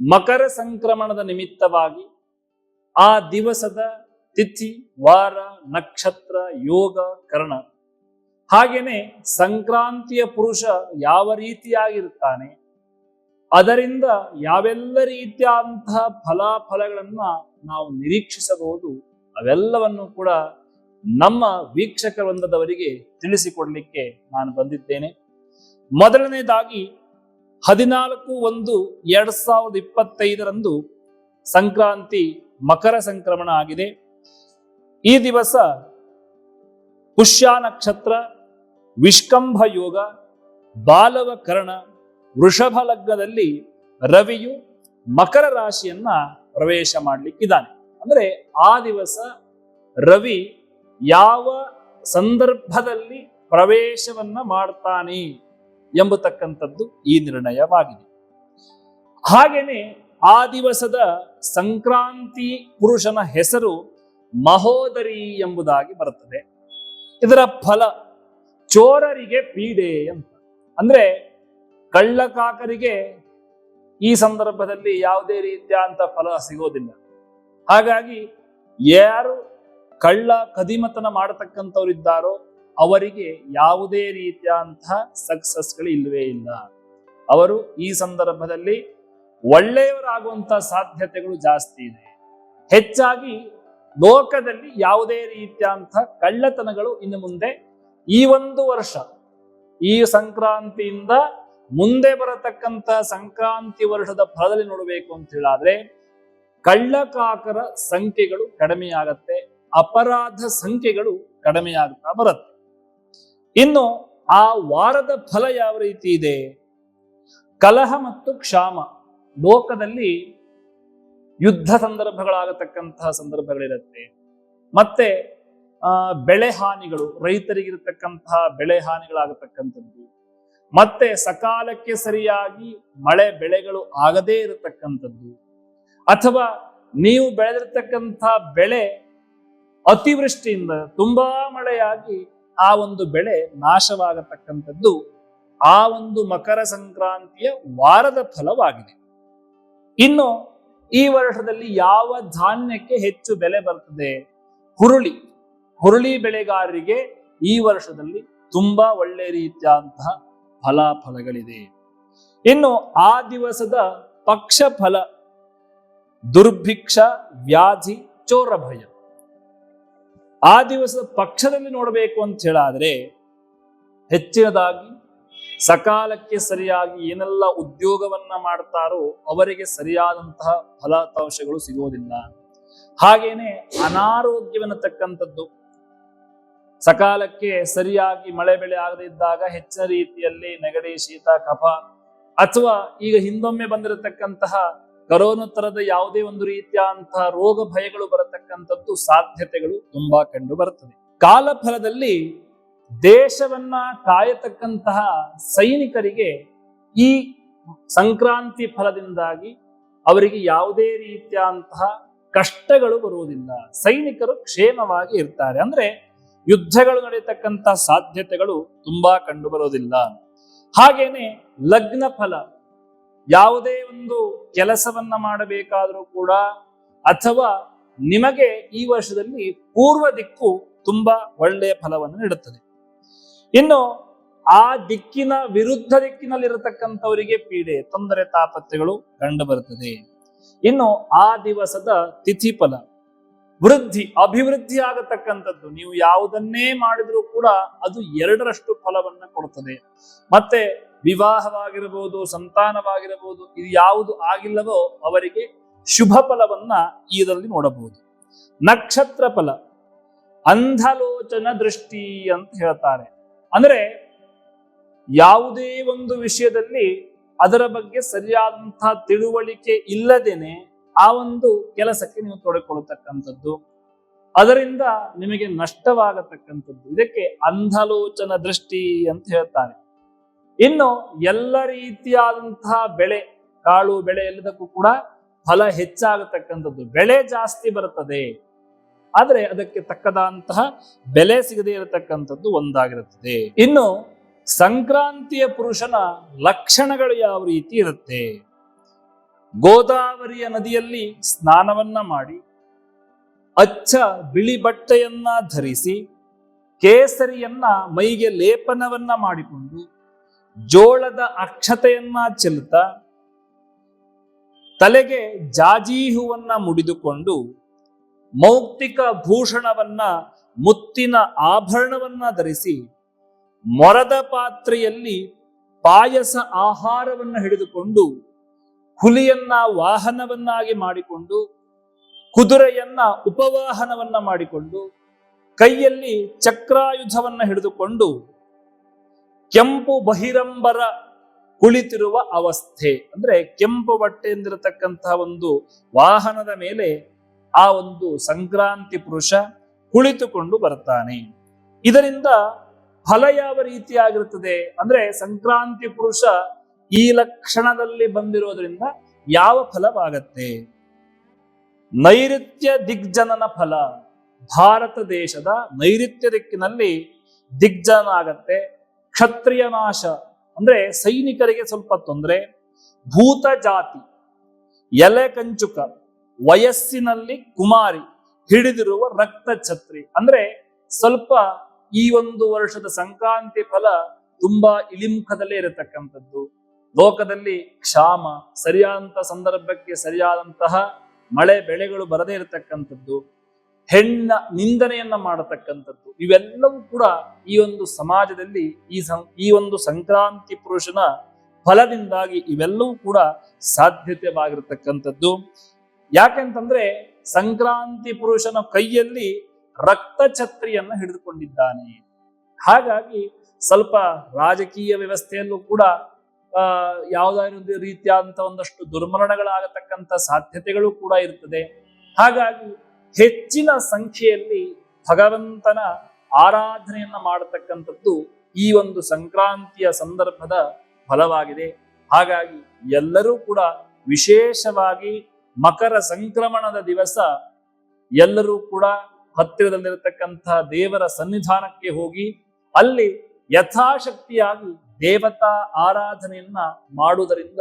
ಮಕರ ಸಂಕ್ರಮಣದ ನಿಮಿತ್ತವಾಗಿ ಆ ದಿವಸದ ತಿಥಿ, ವಾರ, ನಕ್ಷತ್ರ, ಯೋಗ, ಕರ್ಣ. ಹಾಗೇನೆ ಸಂಕ್ರಾಂತಿಯ ಪುರುಷ ಯಾವ ರೀತಿಯಾಗಿರುತ್ತಾನೆ ಅದರಿಂದ ಯಾವೆಲ್ಲ ರೀತಿಯಾದಂತಹ ಫಲಾಫಲಗಳನ್ನ ನಾವು ನಿರೀಕ್ಷಿಸಬಹುದು, ಅವೆಲ್ಲವನ್ನು ಕೂಡ ನಮ್ಮ ವೀಕ್ಷಕ ವೃಂದದವರಿಗೆ ತಿಳಿಸಿಕೊಡ್ಲಿಕ್ಕೆ ನಾನು ಬಂದಿದ್ದೇನೆ. ಮೊದಲನೇದಾಗಿ ಹದಿನಾಲ್ಕು ಒಂದು ಎರಡ್ ಸಾವಿರದ ಇಪ್ಪತ್ತೈದರಂದು ಸಂಕ್ರಾಂತಿ ಮಕರ ಸಂಕ್ರಮಣ ಆಗಿದೆ. ಈ ದಿವಸ ಪುಷ್ಯ ನಕ್ಷತ್ರ, ವಿಷ್ಕಂಭ ಯೋಗ ಬಾಲವ ಕರ್ಣ ವೃಷಭ ಲಗ್ನದಲ್ಲಿ ರವಿಯು ಮಕರ ರಾಶಿಯನ್ನ ಪ್ರವೇಶ ಮಾಡಲಿಕ್ಕಿದ್ದಾನೆ. ಅಂದ್ರೆ ಆ ದಿವಸ ರವಿ ಯಾವ ಸಂದರ್ಭದಲ್ಲಿ ಪ್ರವೇಶವನ್ನ ಮಾಡ್ತಾನೆ? ಎಂಬತಕ್ಕಂಥದ್ದು ಈ ನಿರ್ಣಯವಾಗಿದೆ. ಹಾಗೇನೆ ಆ ದಿವಸದ ಸಂಕ್ರಾಂತಿ ಪುರುಷನ ಹೆಸರು ಮಹೋದರಿ ಎಂಬುದಾಗಿ ಬರುತ್ತದೆ. ಇದರ ಫಲ ಚೋರರಿಗೆ ಪೀಡೆ ಅಂತ. ಅಂದ್ರೆ ಕಳ್ಳಕಾಕರಿಗೆ ಈ ಸಂದರ್ಭದಲ್ಲಿ ಯಾವುದೇ ರೀತಿಯಾದಂತ ಫಲ ಸಿಗೋದಿಲ್ಲ. ಹಾಗಾಗಿ ಯಾರು ಕಳ್ಳ ಕದಿಮತನ ಮಾಡತಕ್ಕಂಥವ್ರಿದ್ದಾರೋ ಅವರಿಗೆ ಯಾವುದೇ ರೀತಿಯಾದಂತಹ ಸಕ್ಸಸ್ಗಳು ಇಲ್ಲವೇ ಇಲ್ಲ. ಅವರು ಈ ಸಂದರ್ಭದಲ್ಲಿ ಒಳ್ಳೆಯವರಾಗುವಂತಹ ಸಾಧ್ಯತೆಗಳು ಜಾಸ್ತಿ ಇದೆ. ಹೆಚ್ಚಾಗಿ ಲೋಕದಲ್ಲಿ ಯಾವುದೇ ರೀತಿಯಾದಂತಹ ಕಳ್ಳತನಗಳು ಇನ್ನು ಮುಂದೆ ಈ ಒಂದು ವರ್ಷ, ಈ ಸಂಕ್ರಾಂತಿಯಿಂದ ಮುಂದೆ ಬರತಕ್ಕಂತಹ ಸಂಕ್ರಾಂತಿ ವರ್ಷದ ಫಲದಲ್ಲಿ ನೋಡಬೇಕು ಅಂತ ಹೇಳಾದ್ರೆ ಕಳ್ಳಕಾಕರ ಸಂಖ್ಯೆಗಳು ಕಡಿಮೆಯಾಗತ್ತೆ, ಅಪರಾಧ ಸಂಖ್ಯೆಗಳು ಕಡಿಮೆಯಾಗ್ತಾ ಬರುತ್ತೆ. ಇನ್ನು ಆ ವಾರದ ಫಲ ಯಾವ ರೀತಿ ಇದೆ? ಕಲಹ ಮತ್ತು ಕ್ಷಾಮ ಲೋಕದಲ್ಲಿ ಯುದ್ಧ ಸಂದರ್ಭಗಳಾಗತಕ್ಕಂತಹ ಸಂದರ್ಭಗಳಿರುತ್ತೆ. ಮತ್ತೆ ಬೆಳೆ ಹಾನಿಗಳು, ರೈತರಿಗಿರತಕ್ಕಂತಹ ಬೆಳೆ ಹಾನಿಗಳಾಗತಕ್ಕಂಥದ್ದು. ಮತ್ತೆ, ಸಕಾಲಕ್ಕೆ ಸರಿಯಾಗಿ ಮಳೆ ಬೆಳೆಗಳು ಆಗದೇ ಇರತಕ್ಕಂಥದ್ದು. ಅಥವಾ ನೀವು ಬೆಳೆದಿರತಕ್ಕಂಥ ಬೆಳೆ ಅತಿವೃಷ್ಟಿಯಿಂದ ತುಂಬಾ ಮಳೆಯಾಗಿ ಆ ಒಂದು ಬೆಳೆ ನಾಶವಾಗತಕ್ಕಂಥದ್ದು ಆ ಒಂದು ಮಕರ ಸಂಕ್ರಾಂತಿಯ ವಾರದ ಫಲವಾಗಿದೆ. ಇನ್ನು ಈ ವರ್ಷದಲ್ಲಿ ಯಾವ ಧಾನ್ಯಕ್ಕೆ ಹೆಚ್ಚು ಬೆಲೆ ಬರ್ತದೆ? ಹುರುಳಿ. ಹುರುಳಿ ಬೆಳೆಗಾರರಿಗೆ ಈ ವರ್ಷದಲ್ಲಿ ತುಂಬಾ ಒಳ್ಳೆ ರೀತಿಯಾದಂತಹ ಫಲಾಫಲಗಳಿದೆ. ಇನ್ನು ಆ ದಿವಸದ ಪಕ್ಷ ಫಲ ದುರ್ಭಿಕ್ಷ ವ್ಯಾಧಿ ಚೋರ ಭಯ ಆ ದಿವಸದ ಪಕ್ಷದಲ್ಲಿ ನೋಡಬೇಕು ಅಂತ ಹೇಳಾದ್ರೆ ಹೆಚ್ಚಿನದಾಗಿ ಸಕಾಲಕ್ಕೆ ಸರಿಯಾಗಿ ಏನೆಲ್ಲ ಉದ್ಯೋಗವನ್ನ ಮಾಡ್ತಾರೋ ಅವರಿಗೆ ಸರಿಯಾದಂತಹ ಫಲಿತಾಂಶಗಳು ಸಿಗೋದಿಲ್ಲ. ಹಾಗೇನೆ ಅನಾರೋಗ್ಯವೆನ್ನತಕ್ಕಂಥದ್ದು ಸಕಾಲಕ್ಕೆ ಸರಿಯಾಗಿ ಮಳೆ ಬೆಳೆ ಆಗದೇ ಇದ್ದಾಗ ಹೆಚ್ಚಿನ ರೀತಿಯಲ್ಲಿ ನೆಗಡಿ, ಶೀತ, ಕಫ ಅಥವಾ ಈಗ ಹಿಂದೊಮ್ಮೆ ಬಂದಿರತಕ್ಕಂತಹ ಕರೋನಾ ತರದ ಯಾವುದೇ ಒಂದು ರೀತಿಯಾದಂತಹ ರೋಗ ಭಯಗಳು ಬರತಕ್ಕಂಥದ್ದು ಸಾಧ್ಯತೆಗಳು ತುಂಬಾ ಕಂಡು ಬರುತ್ತದೆ. ಕಾಲಫಲದಲ್ಲಿ ದೇಶವನ್ನ ಕಾಯತಕ್ಕಂತಹ ಸೈನಿಕರಿಗೆ ಈ ಸಂಕ್ರಾಂತಿ ಫಲದಿಂದಾಗಿ ಅವರಿಗೆ ಯಾವುದೇ ರೀತಿಯಾದಂತಹ ಕಷ್ಟಗಳು ಬರುವುದಿಲ್ಲ. ಸೈನಿಕರು ಕ್ಷೇಮವಾಗಿ ಇರ್ತಾರೆ. ಅಂದ್ರೆ ಯುದ್ಧಗಳು ನಡೆಯತಕ್ಕಂತಹ ಸಾಧ್ಯತೆಗಳು ತುಂಬಾ ಕಂಡು ಬರೋದಿಲ್ಲ ಹಾಗೇನೆ ಲಗ್ನ ಫಲ ಯಾವುದೇ ಒಂದು ಕೆಲಸವನ್ನ ಮಾಡಬೇಕಾದರೂ ಕೂಡ ಅಥವಾ ನಿಮಗೆ ಈ ವರ್ಷದಲ್ಲಿ ಪೂರ್ವ ದಿಕ್ಕು ತುಂಬಾ ಒಳ್ಳೆಯ ಫಲವನ್ನು ನೀಡುತ್ತದೆ. ಇನ್ನು ಆ ದಿಕ್ಕಿನ ವಿರುದ್ಧ ದಿಕ್ಕಿನಲ್ಲಿರತಕ್ಕಂಥವರಿಗೆ ಪೀಡೆ, ತೊಂದರೆ, ತಾಪತ್ರೆಗಳು ಕಂಡು ಬರುತ್ತದೆ. ಇನ್ನು ಆ ದಿವಸದ ತಿಥಿ ಫಲ, ವೃದ್ಧಿ, ಅಭಿವೃದ್ಧಿ ಆಗತಕ್ಕಂಥದ್ದು, ನೀವು ಯಾವುದನ್ನೇ ಮಾಡಿದ್ರೂ ಕೂಡ ಅದು ಎರಡರಷ್ಟು ಫಲವನ್ನು ಕೊಡುತ್ತದೆ. ಮತ್ತೆ ವಿವಾಹವಾಗಿರಬಹುದು, ಸಂತಾನವಾಗಿರಬಹುದು, ಇದು ಯಾವುದು ಆಗಿಲ್ಲವೋ ಅವರಿಗೆ ಶುಭ ಫಲವನ್ನ ಇದರಲ್ಲಿ ನೋಡಬಹುದು. ನಕ್ಷತ್ರ ಫಲ ಅಂಧಲೋಚನ ದೃಷ್ಟಿ ಅಂತ ಹೇಳ್ತಾರೆ. ಅಂದ್ರೆ ಯಾವುದೇ ಒಂದು ವಿಷಯದಲ್ಲಿ ಅದರ ಬಗ್ಗೆ ಸರಿಯಾದಂತಹ ತಿಳುವಳಿಕೆ ಇಲ್ಲದೇನೆ ಆ ಒಂದು ಕೆಲಸಕ್ಕೆ ನೀವು ತೊಡಕೊಳ್ಳತಕ್ಕಂಥದ್ದು ಅದರಿಂದ ನಿಮಗೆ ನಷ್ಟವಾಗತಕ್ಕಂಥದ್ದು. ಇದಕ್ಕೆ ಅಂಧಲೋಚನ ದೃಷ್ಟಿ ಅಂತ ಹೇಳ್ತಾರೆ. ಇನ್ನು ಎಲ್ಲ ರೀತಿಯಾದಂತಹ ಬೆಳೆ, ಕಾಳು ಬೆಳೆ ಎಲ್ಲದಕ್ಕೂ ಕೂಡ ಫಲ ಹೆಚ್ಚಾಗತಕ್ಕಂಥದ್ದು. ಬೆಳೆ ಜಾಸ್ತಿ ಬರುತ್ತದೆ. ಆದರೆ ಅದಕ್ಕೆ ತಕ್ಕದಂತಹ ಬೆಲೆ ಸಿಗದೇ ಇರತಕ್ಕಂಥದ್ದು ಒಂದಾಗಿರುತ್ತದೆ. ಇನ್ನು ಸಂಕ್ರಾಂತಿಯ ಪುರುಷನ ಲಕ್ಷಣಗಳು ಯಾವ ರೀತಿ ಇರುತ್ತೆ? ಗೋದಾವರಿಯ ನದಿಯಲ್ಲಿ ಸ್ನಾನವನ್ನ ಮಾಡಿ, ಅಚ್ಚ ಬಿಳಿ ಬಟ್ಟೆಯನ್ನ ಧರಿಸಿ, ಕೇಸರಿಯನ್ನ ಮೈಗೆ ಲೇಪನವನ್ನ ಮಾಡಿಕೊಂಡು ಜೋಳದ ಅಕ್ಷತೆಯನ್ನ ಚೆಲ್ಲುತ್ತಾ ತಲೆಗೆ ಜಾಜೀಹುವನ್ನ ಮುಡಿದುಕೊಂಡು ಮೌಕ್ತಿಕ ಭೂಷಣವನ್ನ, ಮುತ್ತಿನ ಆಭರಣವನ್ನ ಧರಿಸಿ ಮೊರದ ಪಾತ್ರೆಯಲ್ಲಿ ಪಾಯಸ ಆಹಾರವನ್ನ ಹಿಡಿದುಕೊಂಡು ಹುಲಿಯನ್ನ ವಾಹನವನ್ನಾಗಿ ಮಾಡಿಕೊಂಡು, ಕುದುರೆಯನ್ನ ಉಪವಾಹನವನ್ನ ಮಾಡಿಕೊಂಡು, ಕೈಯಲ್ಲಿ ಚಕ್ರಾಯುಧವನ್ನ ಹಿಡಿದುಕೊಂಡು ಕೆಂಪು ಬಹಿರಂಬರ ಕುಳಿತಿರುವ ಅವಸ್ಥೆ. ಅಂದ್ರೆ ಕೆಂಪು ಬಟ್ಟೆಯಿಂದಿರತಕ್ಕಂತಹ ಒಂದು ವಾಹನದ ಮೇಲೆ ಆ ಒಂದು ಸಂಕ್ರಾಂತಿ ಪುರುಷ ಕುಳಿತುಕೊಂಡು ಬರ್ತಾನೆ. ಇದರಿಂದ ಫಲ ಯಾವ ರೀತಿಯಾಗಿರುತ್ತದೆ? ಅಂದ್ರೆ ಸಂಕ್ರಾಂತಿ ಪುರುಷ ಈ ಲಕ್ಷಣದಲ್ಲಿ ಬಂದಿರೋದ್ರಿಂದ ಯಾವ ಫಲವಾಗತ್ತೆ? ನೈಋತ್ಯ ದಿಗ್ಜನನ ಫಲ. ಭಾರತ ದೇಶದ ನೈಋತ್ಯ ದಿಕ್ಕಿನಲ್ಲಿ ದಿಗ್ಜನ ಆಗತ್ತೆ ಕ್ಷತ್ರಿಯ ನಾಶ. ಅಂದ್ರೆ ಸೈನಿಕರಿಗೆ ಸ್ವಲ್ಪ ತೊಂದರೆ. ಭೂತ ಜಾತಿ. ಎಲೆ ಕಂಚುಕ. ವಯಸ್ಸಿನಲ್ಲಿ ಕುಮಾರಿ. ಹಿಡಿದಿರುವ ರಕ್ತ ಛತ್ರಿ. ಅಂದ್ರೆ ಸ್ವಲ್ಪ ಈ ಒಂದು ವರ್ಷದ ಸಂಕ್ರಾಂತಿ ಫಲ ತುಂಬಾ ಇಳಿಮುಖದಲ್ಲೇ ಇರತಕ್ಕಂಥದ್ದು. ಲೋಕದಲ್ಲಿ ಕ್ಷಾಮ ಸರಿಯಾದಂತಹ ಸಂದರ್ಭಕ್ಕೆ ಸರಿಯಾದಂತಹ ಮಳೆ ಬೆಳೆಗಳು ಬರದೇ ಇರತಕ್ಕಂಥದ್ದು. ಹೆಣ್ಣ ನಿಂದನೆಯನ್ನ ಮಾಡತಕ್ಕಂಥದ್ದು. ಇವೆಲ್ಲವೂ ಕೂಡ ಈ ಒಂದು ಸಮಾಜದಲ್ಲಿ ಈ ಈ ಒಂದು ಸಂಕ್ರಾಂತಿ ಪುರುಷನ ಫಲದಿಂದಾಗಿ ಇವೆಲ್ಲವೂ ಕೂಡ ಸಾಧ್ಯತೆವಾಗಿರತಕ್ಕಂಥದ್ದು ಯಾಕೆಂತಂದ್ರೆ ಸಂಕ್ರಾಂತಿ ಪುರುಷನ ಕೈಯಲ್ಲಿ ರಕ್ತ ಛತ್ರಿಯನ್ನ ಹಿಡಿದುಕೊಂಡಿದ್ದಾನೆ. ಹಾಗಾಗಿ ಸ್ವಲ್ಪ ರಾಜಕೀಯ ವ್ಯವಸ್ಥೆಯಲ್ಲೂ ಕೂಡ, ಆ ಯಾವುದಾದ್ರು ರೀತಿಯಾದಂತ ಒಂದಷ್ಟು ದುರ್ಮರಣಗಳಾಗತಕ್ಕಂಥ ಸಾಧ್ಯತೆಗಳು ಕೂಡ ಇರ್ತದೆ. ಹಾಗಾಗಿ ಹೆಚ್ಚಿನ ಸಂಖ್ಯೆಯಲ್ಲಿ ಭಗವಂತನ ಆರಾಧನೆಯನ್ನ ಮಾಡತಕ್ಕಂಥದ್ದು ಈ ಒಂದು ಸಂಕ್ರಾಂತಿಯ ಸಂದರ್ಭದ ಫಲವಾಗಿದೆ. ಹಾಗಾಗಿ ಎಲ್ಲರೂ ಕೂಡ ವಿಶೇಷವಾಗಿ ಮಕರ ಸಂಕ್ರಮಣದ ದಿವಸ ಎಲ್ಲರೂ ಕೂಡ ಹತ್ತಿರದಲ್ಲಿರತಕ್ಕಂತಹ ದೇವರ ಸನ್ನಿಧಾನಕ್ಕೆ ಹೋಗಿ ಅಲ್ಲಿ ಯಥಾಶಕ್ತಿಯಾಗಿ ದೇವತಾ ಆರಾಧನೆಯನ್ನ ಮಾಡುವುದರಿಂದ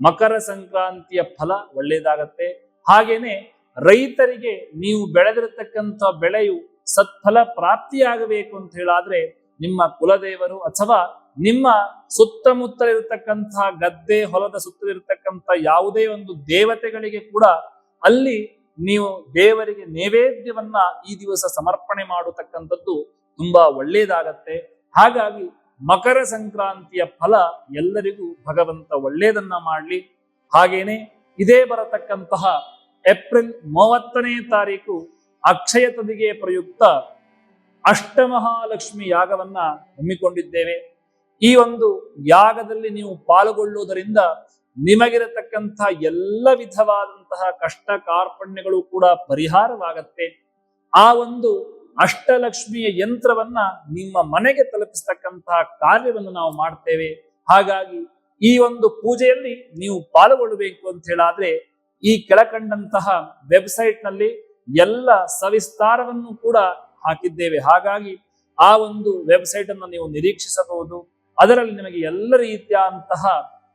ಮಕರ ಸಂಕ್ರಾಂತಿಯ ಫಲ ಒಳ್ಳೆಯದಾಗತ್ತೆ. ಹಾಗೇನೆ ರೈತರಿಗೆ ನೀವು ಬೆಳೆದಿರತಕ್ಕಂಥ ಬೆಳೆಯು ಸತ್ಫಲ ಪ್ರಾಪ್ತಿಯಾಗಬೇಕು ಅಂತ ಹೇಳಾದ್ರೆ ನಿಮ್ಮ ಕುಲದೇವರು ಅಥವಾ ನಿಮ್ಮ ಸುತ್ತಮುತ್ತ ಸುತ್ತಮುತ್ತಲಿರತಕ್ಕಂತಹ ಗದ್ದೆ, ಹೊಲದ ಸುತ್ತಲಿರತಕ್ಕಂಥ ಯಾವುದೇ ಒಂದು ದೇವತೆಗಳಿಗೆ ಕೂಡ ಅಲ್ಲಿ ನೀವು ದೇವರಿಗೆ ನೈವೇದ್ಯವನ್ನ ಈ ದಿವಸ ಸಮರ್ಪಣೆ ಮಾಡತಕ್ಕಂಥದ್ದು ತುಂಬಾ ಒಳ್ಳೆಯದಾಗತ್ತೆ ಹಾಗಾಗಿ ಮಕರ ಸಂಕ್ರಾಂತಿಯ ಫಲ ಎಲ್ಲರಿಗೂ ಭಗವಂತ ಒಳ್ಳೆಯದನ್ನ ಮಾಡಲಿ. ಹಾಗೇನೆ ಇದೇ ಬರತಕ್ಕಂತಹ ಏಪ್ರಿಲ್ ಮೂವತ್ತನೇ ತಾರೀಕು ಅಕ್ಷಯ ತದಿಗೆ ಪ್ರಯುಕ್ತ ಅಷ್ಟಮಹಾಲಕ್ಷ್ಮಿ ಯಾಗವನ್ನ ಹಮ್ಮಿಕೊಂಡಿದ್ದೇವೆ. ಈ ಒಂದು ಯಾಗದಲ್ಲಿ ನೀವು ಪಾಲ್ಗೊಳ್ಳುವುದರಿಂದ ನಿಮಗಿರತಕ್ಕಂಥ ಎಲ್ಲ ವಿಧವಾದಂತಹ ಕಷ್ಟ ಕಾರ್ಪಣ್ಯಗಳು ಕೂಡ ಪರಿಹಾರವಾಗತ್ತೆ. ಆ ಒಂದು ಅಷ್ಟಲಕ್ಷ್ಮಿಯ ಯಂತ್ರವನ್ನ ನಿಮ್ಮ ಮನೆಗೆ ತಲುಪಿಸ್ತಕ್ಕಂತಹ ಕಾರ್ಯವನ್ನು ನಾವು ಮಾಡ್ತೇವೆ. ಹಾಗಾಗಿ ಈ ಒಂದು ಪೂಜೆಯಲ್ಲಿ ನೀವು ಪಾಲ್ಗೊಳ್ಳಬೇಕು ಅಂತ ಹೇಳಾದ್ರೆ ಈ ಕೆಳಕಂಡಂತಹ ವೆಬ್ಸೈಟ್ನಲ್ಲಿ ಎಲ್ಲ ಸವಿಸ್ತಾರವನ್ನು ಕೂಡ ಹಾಕಿದ್ದೇವೆ. ಹಾಗಾಗಿ ಆ ಒಂದು ವೆಬ್ಸೈಟ್ ಅನ್ನು ನೀವು ನಿರೀಕ್ಷಿಸಬಹುದು. ಅದರಲ್ಲಿ ನಿಮಗೆ ಎಲ್ಲ ರೀತಿಯಾದಂತಹ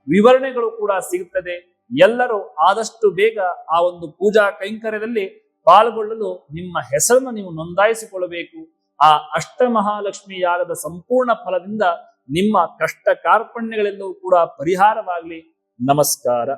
ವಿವರಣೆಗಳು ಕೂಡ ಸಿಗುತ್ತದೆ. ಎಲ್ಲರೂ ಆದಷ್ಟು ಬೇಗ ಆ ಒಂದು ಪೂಜಾ ಕೈಂಕರ್ಯದಲ್ಲಿ ಪಾಲ್ಗೊಳ್ಳಲು ನಿಮ್ಮ ಹೆಸರನ್ನು ನೀವು ನೋಂದಾಯಿಸಿಕೊಳ್ಳಬೇಕು. ಆ ಅಷ್ಟಮಹಾಲಕ್ಷ್ಮಿ ಯಾಗದ ಸಂಪೂರ್ಣ ಫಲದಿಂದ ನಿಮ್ಮ ಕಷ್ಟ ಕಾರ್ಪಣ್ಯಗಳೆಲ್ಲವೂ ಕೂಡ ಪರಿಹಾರವಾಗಲಿ. ನಮಸ್ಕಾರ.